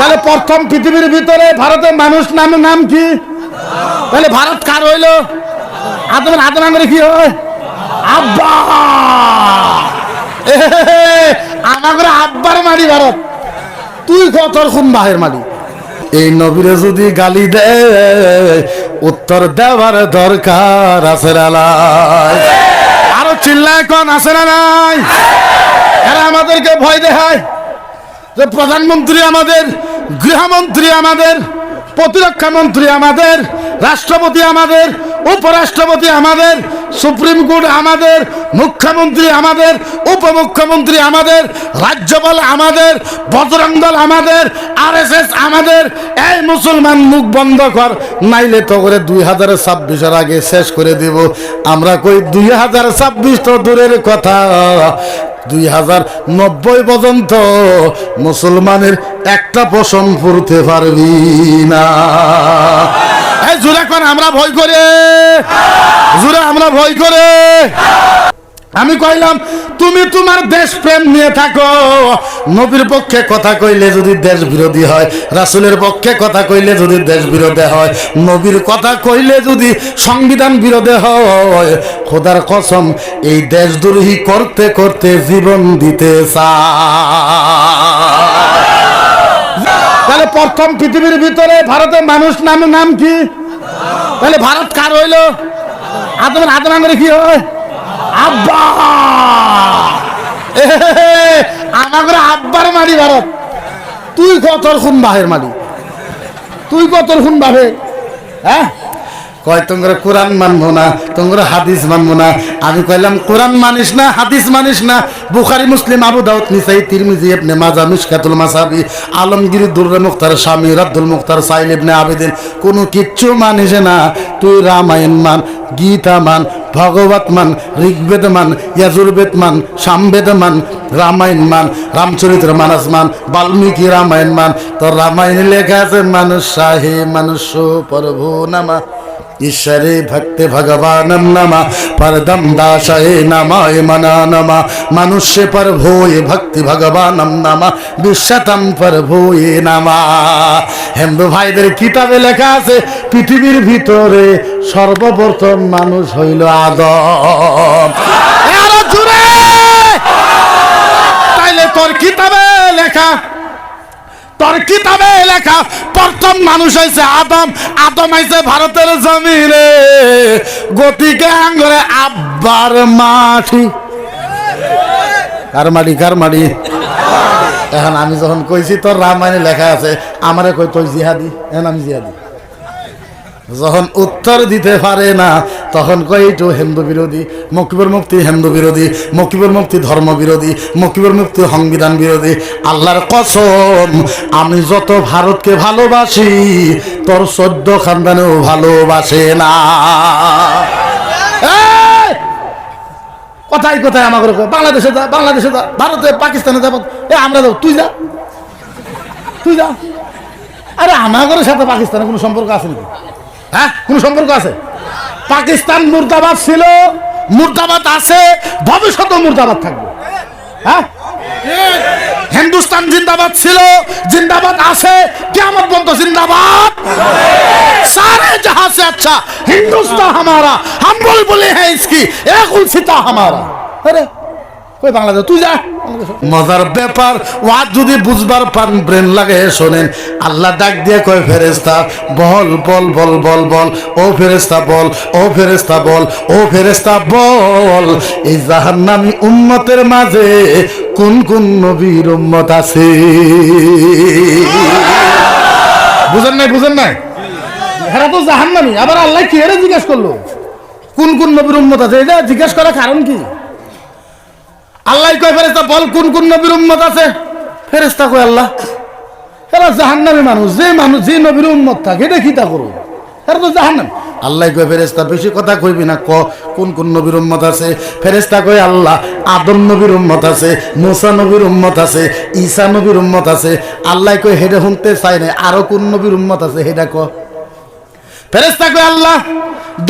তাহলে প্রথম পৃথিবীর ভিতরে ভারতের মানুষ নামে নাম কি? তাহলে ভারত কার হইল? আদমের আদম আঙ্গরে কি হয়? আব্বা! আমার আব্বার মারি ভারত। তুই কত খুন বাহের মারি এই নবীরে যদি গালি দেয় উত্তর দেওয়ার দরকার আছে? আরও চিল্লায় কোন আছে না নাই? এরা আমাদেরকে ভয় দেখায়। যে প্রধানমন্ত্রী আমাদের, গৃহমন্ত্রী আমাদের, প্রতিরক্ষা মন্ত্রী আমাদের, রাষ্ট্রপতি আমাদের, উপরাষ্ট্রপতি আমাদের, সুপ্রিম কোর্ট আমাদের, মুখ্যমন্ত্রী আমাদের, উপমুখ্যমন্ত্রী আমাদের, রাজ্যপাল আমাদের, বজরং দল আমাদের আর আমাদের, এই মুসলমান মুখ বন্ধ কর, নাইলে তো করে দুই হাজার ছাব্বিশের আগে শেষ করে দিব। আমরা কই দুই হাজার ছাব্বিশ তো দূরের কথা। দুই হাজার নব্বই পর্যন্ত মুসলমানের একটা পশম পড়তে পারবি না। জুরে আমরা ভয় করে। জোরে আমরা ভয় করে। আমি কইলাম, তুমি তোমার দেশ প্রেম নিয়ে থাকো। নবীর পক্ষে কথা কইলে যদি দেশ বিরোধী হয়, রাসুলের পক্ষে কথা কইলে যদি দেশ বিরোধী হয়, নবীর কথা কইলে যদি সংবিধান বিরোধী হয়, খোদার কসম, এই দেশ দেশদ্রোহী করতে করতে জীবন দিতে তাহলে প্রথম পৃথিবীর ভিতরে ভারতের মানুষ নামে, নাম কি? তাহলে ভারত কার হইল? আদমের আদম কি হয়? আব্বা! আমার আব্বার মারি ভারত। তুই কত খুন বাহের মারি তুই কত খুন বাহে হ্যাঁ? কয়, তোমরা কোরআন মানবো না, তোমরা হাদিস মানবো না। আমি কইলাম, কোরআন মানিস না, হাদিস মানিস না। বুখারি, মুসলিম, আবু দাউদ, নিসাই, তিরমিজি, ইবনে মাজা মিশকাতুল মাসাবি, আলমগীর, দুররে মুখতার স্বামী, রাদ্দুল মুখতার সাইল ইবনে আবেদিন, কোনো কিচ্ছু মানিস না। তুই রামায়ণ মান, গীতা মান, ভগবত মান, ঋগ্বেদ মান, ইয়াজুর্বেদ মান, সামবেদ মান, রামায়ণ মান, রামচরিত্র মানস মান, বাল্মীকি রামায়ণ মান, তোর রামায়ণ লেখা আছে, মানুষ শাহে, মানুষ প্রভু নামা। ঈশ্বরে ভক্তে ভগবানম নমা পরদম দাসয়ে নমায় মনা নমা মনুষ্য পর ভোয়ে ভক্তি ভগবানম নমা বিশ্বতম পর ভোয়ে নমা হিন্দু ভাইদের কিতাবে লেখা আছে, পৃথিবীর ভিতরে সর্বপ্রথম মানুষ হইল আদম। তাইলে তোর কিতাবে লেখা, তোর কিতাবে লেখা প্রথম মানুষ হয়েছে আদম আদম হয়েছে ভারতের জমিনে। গতিকে আঙ্গরে আব্বার মাটি। কার মাটি কার মাটি? এখন আমি যখন কইছি তোর রামায়ণে লেখা আছে, আমারে কই তুই জিহাদি, এখন আমি জিহাদি। যখন উত্তর দিতে পারে না, তখন একটু হিন্দু বিরোধী মকিবুর মুক্তি হিন্দু বিরোধী মকিবুর মুক্তি ধর্ম বিরোধী মকিবুর মুক্তি সংবিধান বিরোধী, আল্লাহর কসম, আমি যত ভারতকে ভালোবাসি, তোর চোদ্দ খানদানেও ভালোবাসে না! কথাই কথাই আমাকে বাংলাদেশে যা বাংলাদেশে যা, ভারতে, পাকিস্তানে যাব এ, আমরা যাব তুই যা। তুই যা। আরে আমাদের সাথে পাকিস্তানের কোনো সম্পর্ক আছে নাকি? হ্যাঁ কোনো সম্পর্ক আছে পাকিস্তান মুর্দাবাদ ছিল মুর্দাবাদ আছে ভবিষ্যতেও মুর্দাবাদ থাকবে হ্যাঁ হিন্দুস্তান জিন্দাবাদ ছিল জিন্দাবাদ আছে কেমন বন্ধ জিন্দাবাদ सारे जहां से अच्छा हिंदुस्तान हमारा हम बोल बोले हैं इसकी एक उलसिता हमारा अरे কই বাংলাদেশ? তুই যা। মজার ব্যাপার, ওয়াজ যদি বুঝবার পান, ব্রেন লাগে শোনেন। আল্লাহ ডাক দিয়ে কয় ফেরেস্তা বল বল বল বল বল। ও ফেরেস্তা বল, ও ফেরেস্তা বল, ও ফেরেস্তা বল। এই জাহান্নামী উম্মতের মাঝে কোন কোন নবীর উম্মত আছে? বুঝেন নাই বুঝেন নাই? এরা তো জাহান্নামী। আবার আল্লাহ কি জিজ্ঞেস করল? কোন কোন নবীর উম্মত আছে? এটা জিজ্ঞেস করার কারণ কি? আল্লাহ কয় ফেরেস্তা বল কোন কোন নবীর উম্মত আছে? ফেরেস্তা কয়, আল্লাহ, এরা জাহান্নামী মানুষ। যে মানুষ যে নবীর উম্মত থাকে, এটা কি তা করো? এরা তো জাহান্নাম। আল্লাহ কয় ফেরেস্তা বেশি কথা কইবি না, ক, কোন কোন নবীর উম্মত আছে? ফেরেস্তা কয়, আল্লাহ, আদম নবীর উম্মত আছে, মুসা নবীর উম্মত আছে, ঈসা নবীর উম্মত আছে। আল্লাহ কয়, হেডে শুনতে চাই না আরও কোন নবীর উম্মত আছে, হেডা ক। ফেরেস্তা আল্লাহ,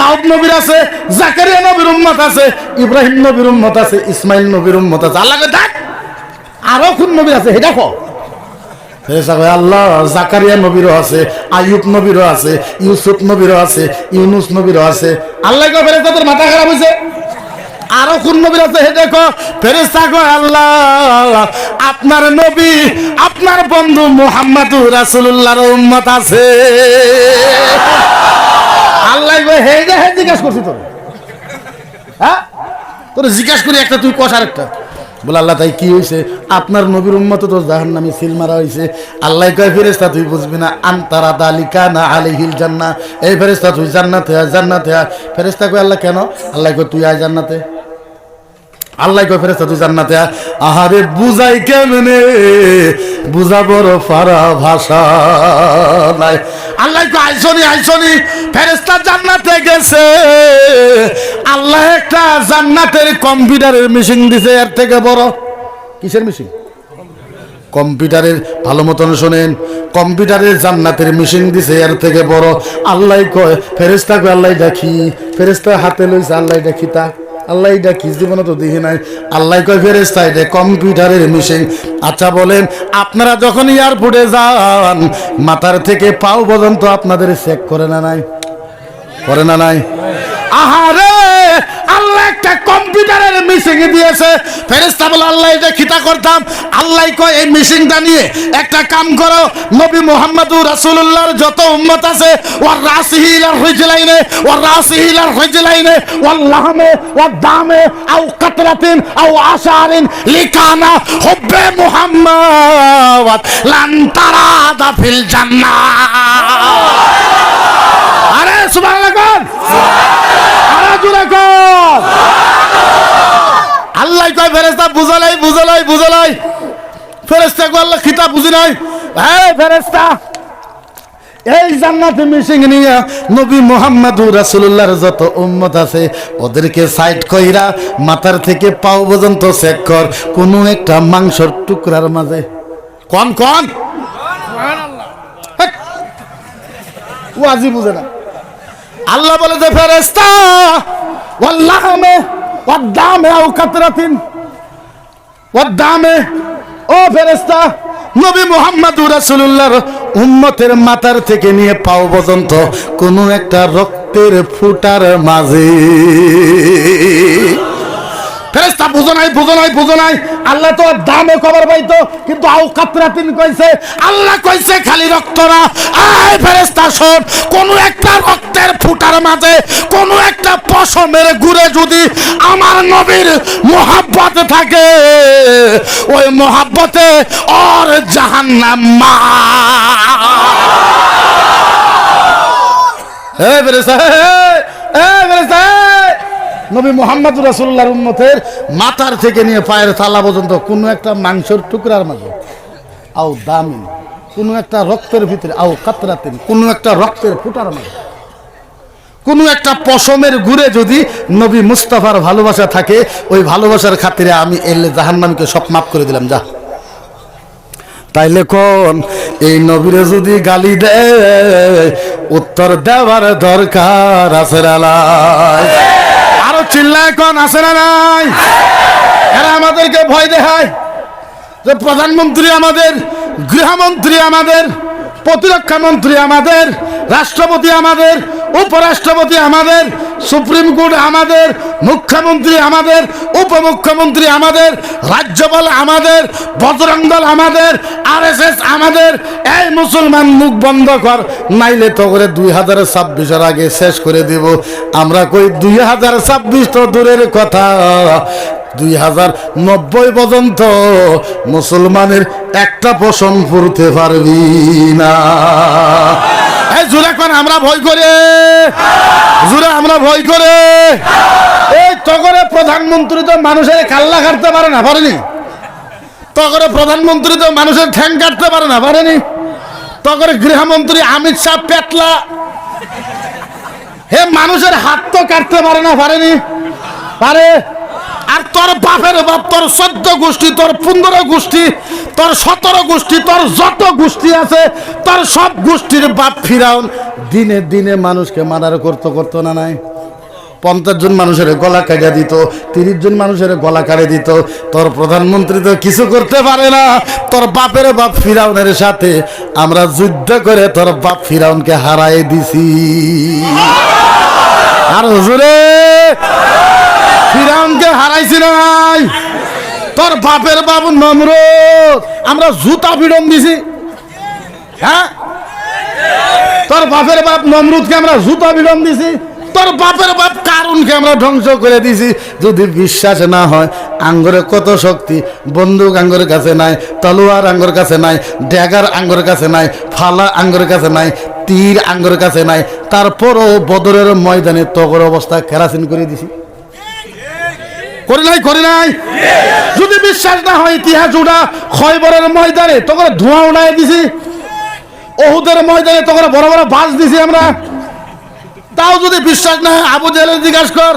দাউদ নবীর আছে, জাকারিয়া নবীর উম্মত আছে, ইব্রাহিম নবীর উম্মত আছে, ইসমাইল নবীর উম্মত আছে। আল্লাহ কয়, দেখ, আরও কোন নবী আছে এটা কো আল্লাহ, জাকারিয়া নবীরও আছে, আইয়ুব নবীরও আছে, ইউসুফ নবীরও আছে, ইউনুস নবীরও আছে। আল্লাহ কয়, ফেরেশতা, তোর মাথা খারাপ হয়েছে আরও কোন নবীর আছে হে দেখো ফেরেশতা কয়, আল্লাহ, আপনার নবী, আপনার বন্ধু মুহাম্মাদুর রাসূলুল্লাহর উম্মত আছে আল্লাহ কয় হে যে হে জিজ্ঞাসা করছি তোর। হ্যাঁ? তোর জিজ্ঞাসা করি একটা, তুই কষ আরেকটা। বলে, আল্লাহ তাই কি হয়েছে আপনার নবীর উম্মত তো জাহান নামে সিল মারা হয়েছে আল্লাহ কয় ফেরেস্তা তুই বুঝবি না, আন্তারা দালিকা না আলিহিল জান্না এই ফেরেস্তা তুই জান্নাতে আয় জান্নাতে আয়। ফেরেস্তা কয়, আল্লাহ কেন? আল্লাহ কয়, তুই আয় জান্নাতে। আল্লাহ কয় ফেরেস্তা তুই জান্নাতে আহারে, বুঝাই কেমনে? বুঝা বড় ফারা ভাষা নাই। আল্লাহ কয়, আইসনি আইসনি ফেরেস্তা জান্নাতে গেছে। আল্লাহ একটা জান্নাতের কম্পিউটারের মেশিন দিছে, এর থেকে বড়। কিসের মেশিন? কম্পিউটারের, ভালো মতন শোনেন, কম্পিউটারের জান্নাতের মেশিন দিছে, এর থেকে বড়। আল্লাহ কয় ফেরেস্তা কয়, আল্লাহ দেখি। ফেরেস্তা হাতে লইছে, আল্লাহ দেখি তা। আল্লাহ এটা কি জীবনে তো দেখি নাই। আল্লাহ কয় ফেরেস্তা এটা কম্পিউটারের মেশিন আচ্ছা বলেন, আপনারা যখন এয়ারপোর্টে যান, মাথার থেকে পাও পর্যন্ত আপনাদের চেক করে না নাই? করে না নাই? আহারে! কম্পিউটারের মিশিং দিয়েছে। ফেরেস্তা বলে, আল্লাহ এটা খিতা করতাম, আল্লাহ কয়, এই মিশিংটা নিয়ে একটা কাম করো। নবী মুহাম্মদুর রাসূলুল্লাহর যত উম্মত আছে ওয়ার রাসিহিলার হইজলাইনে ওয়ার রাসিহিলার হইজলাইনে ওয়াল্লাহমে ওয়াদামে আও কাতরাতিন, আও আশারিন লিকানা হুব্বে মুহাম্মদ, লান তারাদা ফিল জান্নাহ আরে, সুবহানাল্লাহ কোন আরে জুড়ে কোন আল্লাহ কয় ফেরেস্তা বুঝালাই বুঝালাই বুঝালাই ফেরেস্তা আল্লাহ বুঝি নাই। হ্যাঁ ফেরেস্তা এই জান্নাতে মিশিং নিয়ে নবী রাসূলুল্লাহর যত উম্মত আছে, ওদেরকে সাইড কইরা মাথার থেকে পাও পর্যন্ত চেক কর, কোনো একটা মাংসর টুকরার মাঝে। কন কন। ও আজি বুঝে না। আল্লাহ বলে যে ফেরেস্তা ওয়াল্লাহমে ওয়াদ্দামে আও কাতরাতিন, ওয়াদ্দামে, ও ফেরেস্তা নবী মুহাম্মদুর রাসূলুল্লাহর উম্মতের মাথার থেকে নিয়ে পাও পর্যন্ত কোনো একটা রক্তের ফুটার মাঝে। ফেরেস্তা বুঝো নাই বুঝো নাই বুঝো নাই। আল্লাহ তো দামে খবর পাইতো, কিন্তু আও কাতরাতিন কইছে, আল্লাহ কইছে খালি রক্ত না। আয় ফেরেস্তা শোন, কোন একটা রক্তের ফুটার মাঝে, কোন একটা পশমের ঘুরে যদি আমার নবীর মোহাব্বত থাকে, ওই মোহাব্বতে ওর জাহান্নাম মা। এ ফেরেস্তা এ নবী মোহাম্মদ রাসুল্লাহর উম্মতের মাথার থেকে নিয়ে পায়ের থালা পর্যন্ত কোনো একটা মাংসের টুকরার মাঝে, আও দামিন, কোনো একটা রক্তের ভিতরে, আও কাতরাতেন, কোনো একটা রক্তের ফুটার মাঝে, কোনো একটা পশমের ঘুরে যদি নবী মুস্তাফার ভালোবাসা থাকে, ওই ভালোবাসার খাতিরে আমি এলে জাহান্নামকে সব মাফ করে দিলাম, যা। তাইলে কোন এই নবীরে যদি গালি দেয়, উত্তর দেওয়ার দরকার আছে কোন আছে না নাই? এরা আমাদেরকে ভয় দেখায় যে প্রধানমন্ত্রী আমাদের গৃহমন্ত্রী আমাদের প্রতিরক্ষা মন্ত্রী আমাদের, রাষ্ট্রপতি আমাদের, উপরাষ্ট্রপতি আমাদের, সুপ্রিম কোর্ট আমাদের, মুখ্যমন্ত্রী আমাদের, উপমুখ্যমন্ত্রী আমাদের, রাজ্যপাল আমাদের, বজরং দল আমাদের, আরএসএস আমাদের, এই মুসলমান মুখ বন্ধ কর, নাইলে তো করে দুই হাজার ছাব্বিশের আগে শেষ করে দিব। আমরা কই দুই হাজার ছাব্বিশ তো দূরের কথা। দুই হাজার নব্বই পর্যন্ত মুসলমানের একটা পশম ফুরতে পারবি না। আমরা ভয় করে। জুড়ে আমরা ভয় করে। এই তগরে প্রধানমন্ত্রী তো মানুষের কাল্লা কাটতে পারে না, পারেনি। তগরে প্রধানমন্ত্রী তো মানুষের ঠ্যাং কাটতে পারে না, পারেনি। তগরে গৃহমন্ত্রী অমিত শাহ পেটলা। হে মানুষের হাত তো কাটতে পারে না, পারেনি। পারে। আর তোর বাপের বাপ, তোর চোদ্দ গোষ্ঠী, তোর পনেরো গোষ্ঠী, তোর সতেরো গোষ্ঠী, তোর যত গোষ্ঠী আছে, তোর সব গোষ্ঠীর বাপ ফিরাউন দিনে দিনে মানুষকে মার্ডার করতে, করতো না নাই? পঞ্চাশ জন মানুষের গলা কাটিয়ে দিত, তিরিশ জন মানুষের গলা কাটে দিত, তোর প্রধানমন্ত্রী তো কিছু করতে পারে না। তোর বাপের বাপ ফিরাউনের সাথে আমরা যুদ্ধ করে তোর বাপ ফিরাউনকে হারাই দিছি। আর হুজুরে ফিরাউনকে হারাইছি নাই। তোর বাপের বাবু নমরুদ। আমরা জুতা পিডন দিছি। হ্যাঁ? তোর বাপের বাপ নমরুদকে আমরা জুতা বিলম দিছি। তোর বাপের বাপ কারুনকে আমরা ধ্বংস করে দিছি। যদি বিশ্বাস না হয়, আঙ্গরে কত শক্তি। বন্দুক আঙ্গরের কাছে নাই, তলোয়ার আঙ্গর কাছে নাই, ড্যাগার আঙ্গরের কাছে নাই, ফালা আঙ্গরের কাছে নাই, তীর আঙ্গরের কাছে নাই। তারপরও বদরের ময়দানে তগর অবস্থা কেরাসিন করে দিছি। করি নাই করি নাই। যদি বিশ্বাস না হয় ইতিহাস উড়া, খয়বরের ময়দানে তখন ধোঁয়া উড়াই দিছি। ওহুদের ময়দানে তখন বড় বড় বাস দিছি আমরা। তাও যদি বিশ্বাস না হয়, আবু জেলে জিজ্ঞাসা কর,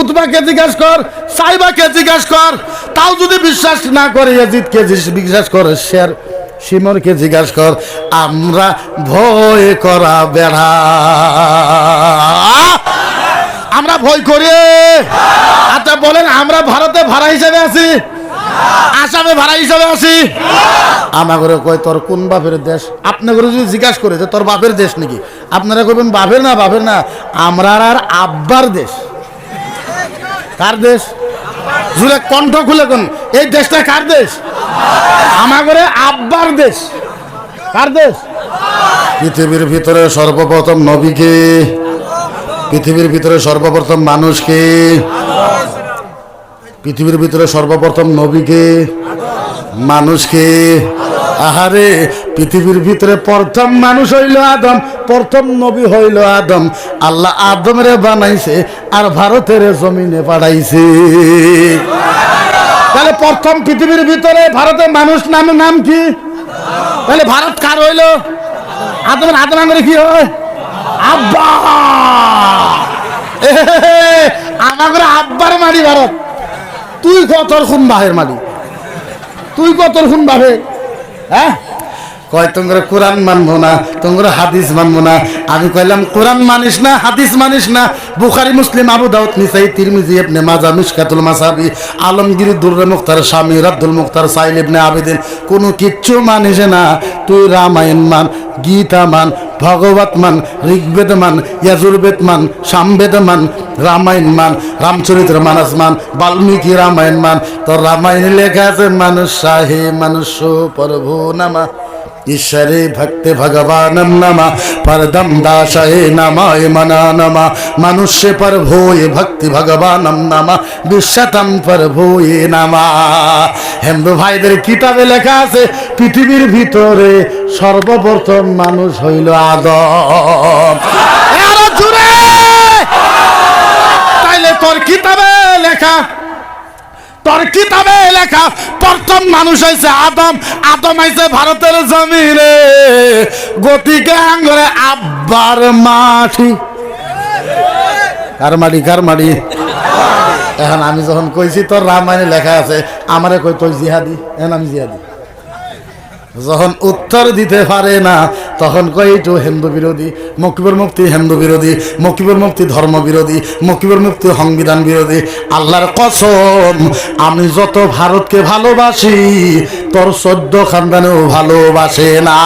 উতবাকে জিজ্ঞাসা কর, সাইবাকে জিজ্ঞাসা কর। তাও যদি বিশ্বাস না করে, ইয়াজিদকে বিশ্বাস কর, শের সিমরকে জিজ্ঞাসা কর, আমরা ভয় করা বেড়া। আমরা ভয় করি। আচ্ছা বলেন, আমরা ভারতে ভাড়া হিসেবে আছি? আসামে ভাড়া হিসাবে আছি? আমাকে কয়, তোর কোন বাপের দেশ? আপনাকে যদি জিজ্ঞাসা করে, যে তোর বাপের দেশ নাকি? আপনারা কইবেন, বাপের না বাপের না। আমরা আর আব্বার দেশ। কার দেশ? জুড়ে কণ্ঠ খুলে কোন, এই দেশটা কার দেশ? আমাকে আব্বার দেশ। কার দেশ? পৃথিবীর ভিতরে সর্বপ্রথম নবীকে পৃথিবীর ভিতরে সর্বপ্রথম মানুষকে পৃথিবীর ভিতরে সর্বপ্রথম নবীকে মানুষকে আহারে, পৃথিবীর ভিতরে প্রথম মানুষ হইল আদম, প্রথম নবী হইল আদম। আল্লাহ আদমরে বানাইছে আর ভারতের জমিনে পাঠাইছে। তাহলে প্রথম পৃথিবীর ভিতরে ভারতের মানুষ নামে, নাম কি? তাহলে ভারত কার হইল? আদমের আদম কি হয়? আব্বা! আমাদের আব্বার মারি ভারত। তুই কতর খুন বাহের মালি? তুই কতর খুন বাহে হ্যাঁ? কয়, তোমরা কোরআন মানবো না, তোমরা হাদিস মানবো না? আমি কইলাম, কোরআন মানিস না, হাদিস মানিস না। বুখারি, মুসলিম, আবু দাউদ, নিসাই, তিরমিজি, ইবনে মাজা মিশকাতুল মাসাবি, আলমগীর, দুররে মুখতার স্বামী আব্দুল মুখতার সাইল ইবনে আবেদিন, কোনো কিচ্ছু মানিস না। তুই রামায়ণ মান, গীতা মান, ভগবত মান, ঋগ্বেদ মান, ইয়াজুর্বেদ মান, সামবেদ মান, রামায়ণ মান রামচরিত্র মানস মান, বাল্মীকি রামায়ণ মান, তোর রামায়ণ লেখা আছে, মানুষ সাহে মানুষ প্রভু নামা। ভক্তে ভগবানম নমা পরদম দাসে নমায় মনা নমা মনুষ্য পর ভোয়ে ভক্তি ভগবানম নমা বিশ্বতম ভোয়ে নমা হিন্দু ভাইদের কিতাবে লেখা আছে, পৃথিবীর ভিতরে সর্বপ্রথম মানুষ হইল আদম! তাইলে তোর কিতাবে লেখা তোর কিতাবে লেখা, প্রথম মানুষ হয়েছে আদম আদম হয়েছে ভারতের জমিনে। গতিকে আঙ্গরে আব্বার মাটি। কার মাটি কার মাটি এখন আমি যখন কইছি, তোর রামায়ণে লেখা আছে, আমারে কই তুই জিহাদি? এখন আমি জিহাদি। যখন উত্তর দিতে পারে না তখন কই একটু হিন্দু বিরোধী মকিবুর মুক্তি হিন্দু বিরোধী মকিবুর মুক্তি ধর্ম বিরোধী মকিবুর মুক্তি সংবিধান বিরোধী আল্লাহর কসম আমি যত ভারতকে ভালোবাসি তোর চোদ্দ খানদানেও ভালোবাসে না!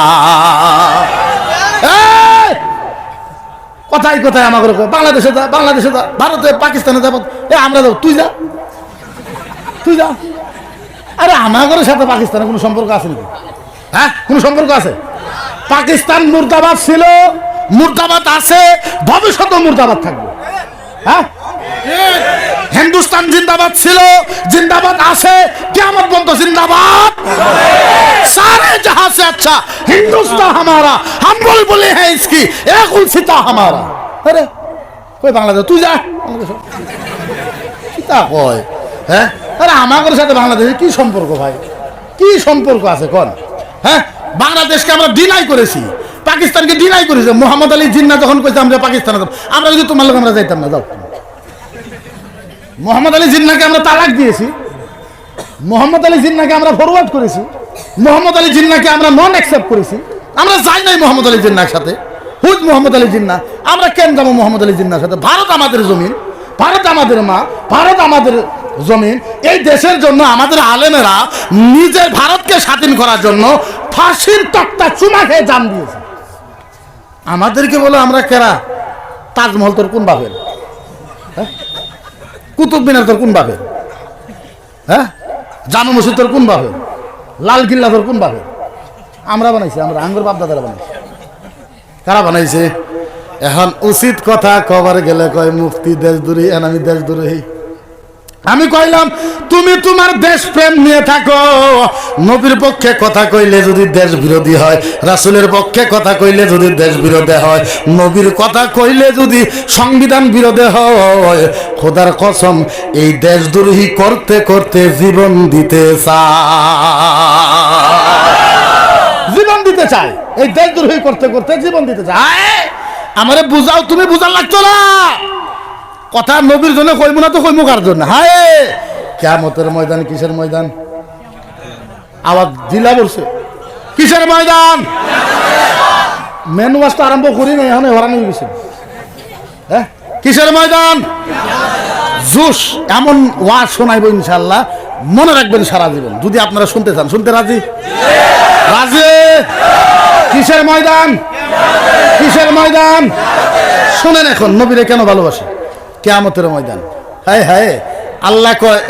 কথাই কথাই আমাকে কয়, বাংলাদেশে যা বাংলাদেশে যা ভারতে পাকিস্তানে যাব এ আমরা যাব তুই যা। তুই যা। আরে আমাদের সাথে পাকিস্তানের কোনো সম্পর্ক আছে নাকি? হ্যাঁ কোনো সম্পর্ক আছে? পাকিস্তান মুর্দাবাদ ছিল, মুর্দাবাদ আছে ভবিষ্যতেও মুর্দাবাদ থাকবে। হ্যাঁ? হিন্দুস্তান জিন্দাবাদ ছিল, জিন্দাবাদ আছে কেমন বন্ধ জিন্দাবাদ। সারে জাহাজ সে আচ্ছা হিন্দুস্তান হামারা হাম বল বলে হ্যাঁ ইসকি এক উলসিতা হামারা। আরে ওই বাংলাদেশ, তুই যা। সীতা কয়? হ্যাঁ? আরে আমাদের সাথে বাংলাদেশের কি সম্পর্ক ভাই? কি সম্পর্ক আছে, কোন? হ্যাঁ? বাংলাদেশকে আমরা ডিনাই করেছি। পাকিস্তানকে ডিনাই করেছি। মোহাম্মদ আলী জিন্না যখন কইছে, আমরা পাকিস্তানে যাব। আমরা যদি তোমার লোক আমরা যাইতাম না, যাও। মোহাম্মদ আলী জিন্নাকে আমরা তালাক দিয়েছি। মোহাম্মদ আলী জিন্নাকে আমরা ফরওয়ার্ড করেছি। মোহাম্মদ আলী জিন্নাকে আমরা নন অ্যাকসেপ্ট করেছি। আমরা যাই নাই মোহাম্মদ আলী জিন্নার সাথে। হুজ মোহাম্মদ আলী জিন্না। আমরা কেন যাব মোহাম্মদ আলী জিন্নার সাথে? ভারত আমাদের জমিন। ভারত আমাদের মা। ভারত আমাদের জমিন এই দেশের জন্য আমাদের আলেমেরা নিজের ভারতকে স্বাধীন করার জন্য ফাঁসির তক্তা চুমা খেয়ে জান দিয়েছে। আমাদেরকে বলো আমরা কেরা? তাজমহল তোর কোন বাপের? হ্যাঁ? কুতুব মিনার তোর কোন বাপের? হ্যাঁ? জামা মসজিদ তোর কোন বাপের? লাল কিল্লা তোর কোন বাপের? আমরা বানাইছি, আমরা আঙ্গুর বাপ দাদারা বানাইছি। কারা বানাইছে? এখন উচিত কথা কবার গেলে কয়, মুফতি দেশ দূরে আমি দেশ দূরে আমি কইলাম, তুমি তোমার দেশ প্রেম নিয়ে থাকো। নবীর পক্ষে কথা কইলে যদি দেশ বিরোধী হয়, রাসুলের পক্ষে কথা কইলে যদি দেশ বিরোধী হয়, নবীর কথা কইলে যদি সংবিধান বিরোধী হয়, খোদার কসম, এই দেশ দেশদ্রোহী করতে করতে জীবন দিতে চায়। জীবন দিতে চায়। এই দেশ দেশদ্রোহী করতে করতে জীবন দিতে চায়। আমারে বুঝাও, তুমি বুঝার লাগতো না? কথা নবীর জন্য কইব না তো কইব কার জন্য? হায়! কেমতের ময়দান, কিসের ময়দান? আওয়াজ জিলা বলছে। কিসের ময়দান? মেন ওয়াজটা আরম্ভ করি না এখন হরানি গেছে হ্যাঁ? কিসের ময়দান? জুস। এমন ওয়াজ শোনাইব ইনশাল্লাহ মনে রাখবেন সারা জীবন। যদি আপনারা শুনতে চান, শুনতে রাজি? রাজি? কিসের ময়দান? কিসের ময়দান? শোনেন এখন, নবীরে কেন ভালোবাসে? কেয়ামতের ময়দান। হায় হায়, আল্লাহ কয়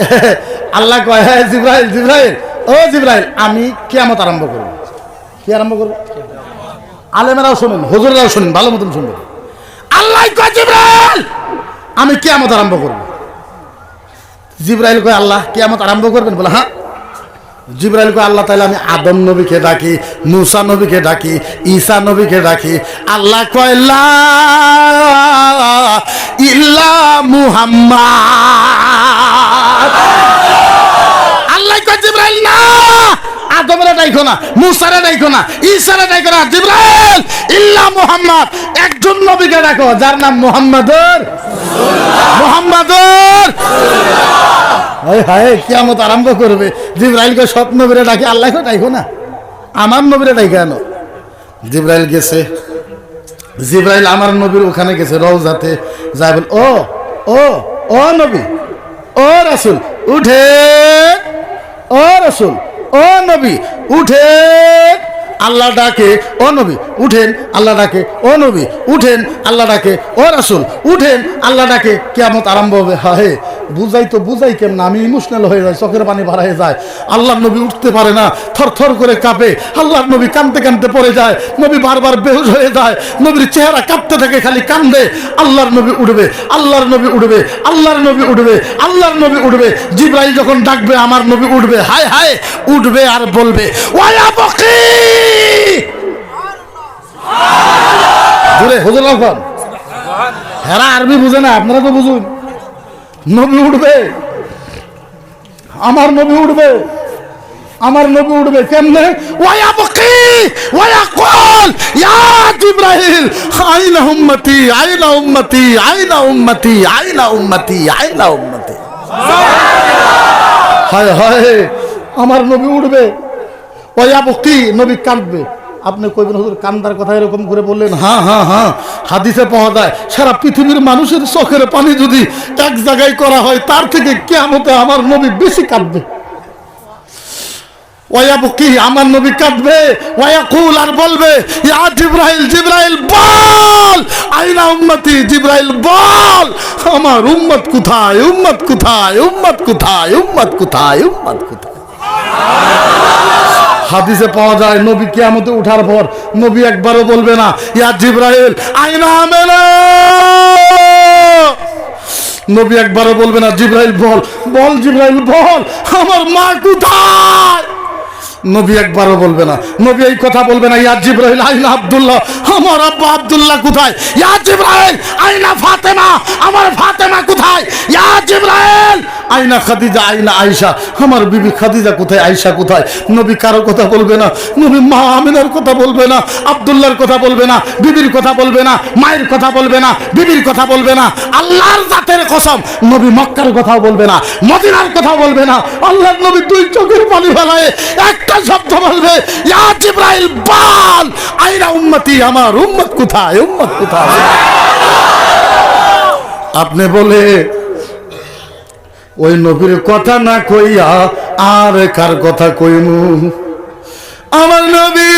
আল্লাহ কয় হ্যাঁ জিব্রাইল জিব্রাইল, ও জিব্রাইল, আমি কেয়ামত আরম্ভ করব। কি আরম্ভ করব? আলেমেরাও শুনুন, হজুরেরাও শুনুন, ভালো মতন শুনবেন আল্লাহ কয়, জিব্রাইল, আমি কেয়ামত আরম্ভ করব। জিব্রাইল কয়, আল্লাহ, কেয়ামত আরম্ভ করবেন? বলে হ্যাঁ। জিব্রাইল কয় আল্লাহ তাহলে আমি আদম নবীকে ডাকি, মুসা নবীকে ডাকি, ঈসা নবীকে ডাকি। আল্লাহ কয় ইল্লা মুহাম্মদ। আল্লাহ কয়, জিব্রাইল, না, আদমের ডাইকো না, মুসারে ডাইকো না, ঈসারে ডাইকো না, জিব্রাইল, ইল্লা মুহাম্মদ। একজন নবীকে ডাকো, যার নাম মুহাম্মাদুর মুহাম্মাদুর হায় হায়, কিয়ামত আরম্ভ করবে। জিব্রাইলকে সৎ নবীরে ডাকে আল্লাহকে ডাইকো না। আমার নবীরে ডাইকে আনো। জিব্রাইল গেছে। জিব্রাইল আমার নবীর ওখানে গেছে, রওজাতে। যাই বল, ও ও ও নবী, ও রাসূল, উঠে, ও রাসূল, ও নবী, উঠে, আল্লাহ ডাকে, ও নবী, উঠেন, আল্লাহ ডাকে, ও নবী, উঠেন, আল্লাহ ডাকে, ও রাসুল, উঠেন, আল্লাহ ডাকে কেমন আরম্ভ হবে। হে বুঝাই তো বুঝাই কেমন? আমি ইমোশনাল হয়ে যায় চোখের পানি হয়ে যায়। আল্লাহ নবী উঠতে পারে না থর থর করে কাঁপে। আল্লাহর নবী কাঁদতে কাঁদতে পড়ে যায়, নবী বারবার বেহুশ হয়ে যায়, নবীর চেহারা কাঁপতে থাকে, খালি কান্দে। আল্লাহর নবী উঠবে, আল্লাহর নবী উঠবে, আল্লাহর নবী উঠবে, আল্লাহর নবী উঠবে। জিব্রাইল যখন ডাকবে, আমার নবী উঠবে, হায় হায়, উঠবে আর বলবে, ওয়া হেরা আরবি বুঝে না, আপনারা তো বুঝুন। নবী উঠবে আমার নবী উঠবে আমার নবী উঠবে কেমনে ওয়া বকি ওয়া কল ইয়া জিব্রাইল আইনা উম্মতি আইনা উম্মতি আইনা উম্মতি আইনা উম্মতি আইনা উম্মতি হায় হায় আমার নবী উঠবে ওয়া বকি নবী কাঁদবে আপনি কইবেন, হুজুর, কান্দার কথা এরকম করে বললেন? হ্যাঁ হ্যাঁ হ্যাঁ। হাদিসে পাওয়া যায়, সারা পৃথিবীর মানুষের চোখের পানি যদি এক জায়গায় করা হয়, তার থেকে কেমতে আমার নবী বেশি কাঁদবে। ওয়া কি আমার নবী কাঁদবে ওয়া কুল আর বলবে, ইয়া জিব্রাইল জিব্রাইল, বল! আইনা উম্মতি, জিব্রাইল, বল! আমার উম্মত কোথায় উম্মত কোথায় উম্মত কোথায় উম্মত কোথায় উম্মত কোথায়? হাদিসে পাওয়া যায়, নবী কিয়ামতে উঠার পর নবী একবারও বলবে না, ইয়া জিব্রাইল, আইনা আমেনা? নবী একবারও বলবে না, জিব্রাইল, বল বল জিব্রাইল, বল, আমার মা কোথায়? নবী একবারও বলবে না। নবী এই কথা বলবে না, ইয়া জিব্রাইল, আইনা আব্দুল্লাহ। আমার আব্বা আব্দুল্লাহ কোথায়? ইয়া জিব্রাইল, আইনা ফাতেমা। আমার ফাতেমা কোথায়? ইয়া জিব্রাইল। আইনা খাদিজা, আইনা আয়েশা। আমার বিবি খাদিজা কোথায়? আয়েশা কোথায়? নবী কারও কথা বলবে না, নবী মা আমিনার কথা বলবে না, আব্দুল্লাহর কথা বলবে না, বিবির কথা বলবে না, মায়ের কথা বলবে না, বিবির কথা বলবে না, আল্লাহর জাতের কসম নবী মক্কার কথাও বলবে না, মদিনার কথাও বলবে না, আল্লাহর নবী দুই চোখের পানি ফেলায় একটা শব্দ বলবে আইরা উম্মতি, আমার উম্মত কোথায়? উম্মত কোথায়? আপনি বলে, ওই নবীর কথা না কইয়া আর কার কথা কইমু? আমার নবী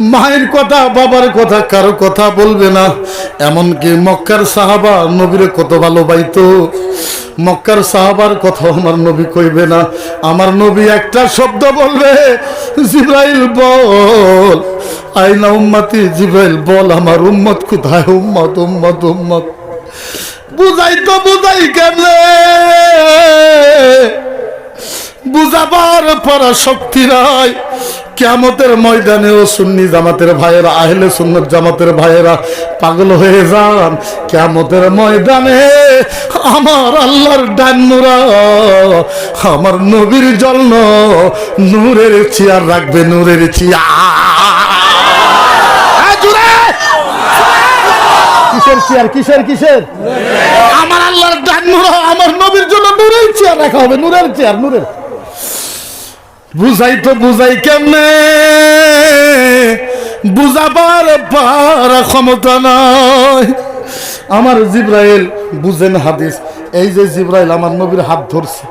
মায়ের কথা, বাবার কথা, কারও কথা বলবে না। এমনকি মক্কার সাহাবা নবীর কত ভালোবাইতো। মক্কার সাহাবার কথা আমার নবী কইবে না। আমার নবী একটা শব্দ বলবে, জিব্রাইল বল। আইনা উম্মতি, জিব্রাইল বল, আমার উম্মত কোথায়? উম্মত উম্মত উম্মত। বুঝাই তো বুঝাই কেমনে? বুঝাবার পরা শক্তি নাই। কেমতের ময়দানে ও সুন্নি জামাতের ভাইয়েরা, আহলে সুন্নত জামাতের ভাইয়েরা পাগল হয়ে যান। কেমতের ময়দানে আমার আল্লাহর ডান নুরা আমার নবীর জন্য নূরের চেয়ার রাখবে, নূরের চেয়ার। কিসের চেয়ার, কিসের কিসের? আমার আল্লাহর ডানমুরা আমার নবীর জন্য নূরের চেয়ার রাখা হবে, নূরের চেয়ার, নূরের। বুঝাই তো বুঝাই কেমনে? বুঝাবার পার ক্ষমতা নাই। আমার জিব্রাইল, বুঝেন হাদিস, এই যে জিব্রাইল আমার নবীর হাত ধরছে।